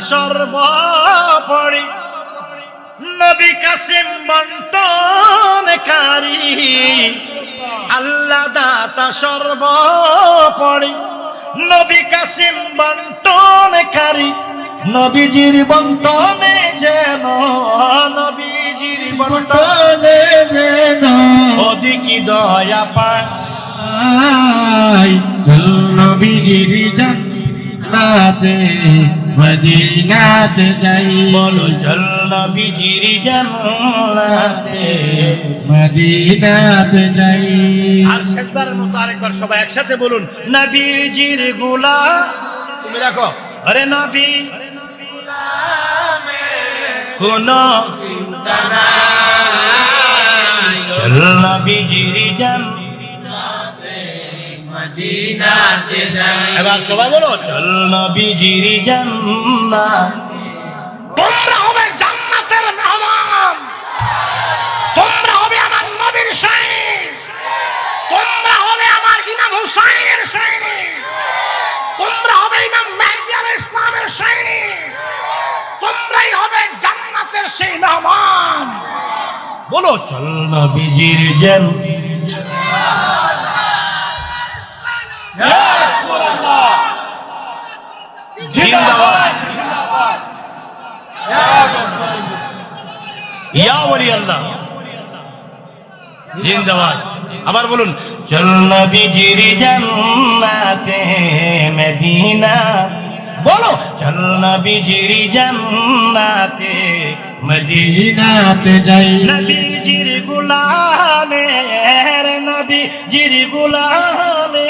সর্বোপরি। নবী কাসিম বন্টনকারী। আল্লাহ দাতা সর্বোপরি। নবী কাসিম বন্টনকারী। নবীজির বন্টনে যেন, নবীজির বন্টনে যেন অধিকি দয়া পায়। নবীজির জান্নাতে। মদিনাতে যাই। বলো চল নবীজির জান্নাতে। মদিনাতে যাই। আর শেষবারের মতো আরেকবার সবাই একসাথে বলুন নবীজিরগুলা তুমি রাখো আরে নবী। কোন চিন্তা নাই। চল নবীজির জান মদিনাতে যাই। এবার সবাই বলো চল নবীজির জান্নাত। তোমরা হবে জান্নাতের মেহমান। তোমরা হবে আমার নবীর সৈনিক। তোমরা হবে আমার ইমাম হুসাইনের সৈনিক। তোমরা হবে ইমাম মেহদি আলাইহিস ইসলামের সৈনিক। তোমরাই হবে জান্নাতের সেই মেহমান। বলো চল নবীজির জান আবার বলুন, চল মদিনা। বলো, চল নবীজির জান্নাতে মদিনা মদিনাতে যাই। নবীজির গুলামের নবীজির গুলামের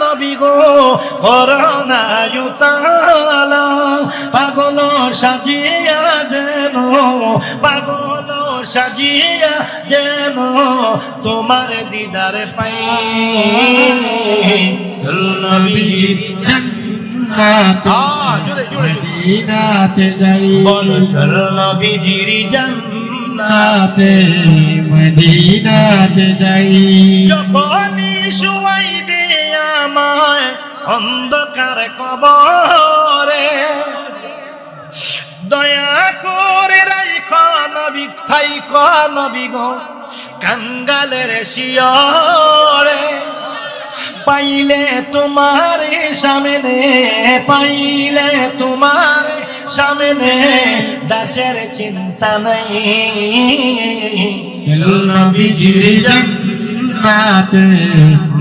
নবী গো করোনা ইউতালা পাগল সাজিয়া যেন পাগল সাজিয়া যেন তোমার দিদার পাই। মদিনাতে যাই। বল চল নবীজির জান্নাত জান্নাতে। মদিনাতে যাই। যখনই শুয়াইবে আমায় অন্ধকার কবরে। দয়া করে রাইখ নবী থাই নবী গো, কাঙ্গালের শিয়রে। পাইলে তোমার সামনে, পাইলে তোমার সামনে দাসের চিন্তা নাই। চল নবীজির জান্নাতে।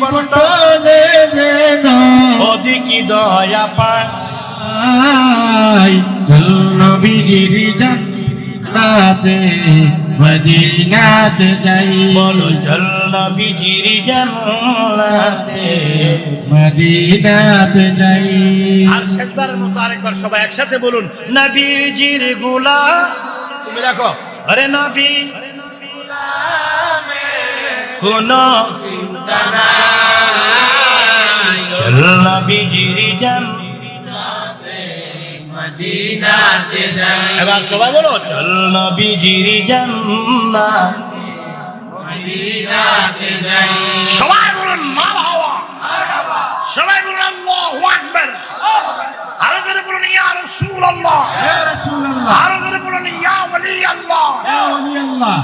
বন্টনে যেন অধিকি দয়া পায় নবীজির জান্নাতে মদিনাতে যাই। বলো চল নবীজির জান্নাতে মদিনাতে যাই। আর শেষবারের মতো আরেকবার সবাই একসাথে বলুন নবীজিরগুলা তুমি রাখো। আরে নবী। কোন চিন্তা নবীজির জান। মদিনাতে যাই এবার সবাই বলো চল নবীজির জান্নাত। মদিনাতে যাই সবাই বলুন মারহাবা। সবাই বলুন আল্লাহু আকবার। আরও জোরে বলুন ইয়া রাসূলুল্লাহ। ইয়া রাসূলুল্লাহ। আরও জোরে বলুন ইয়া আল্লাহ ইয়া আল্লাহ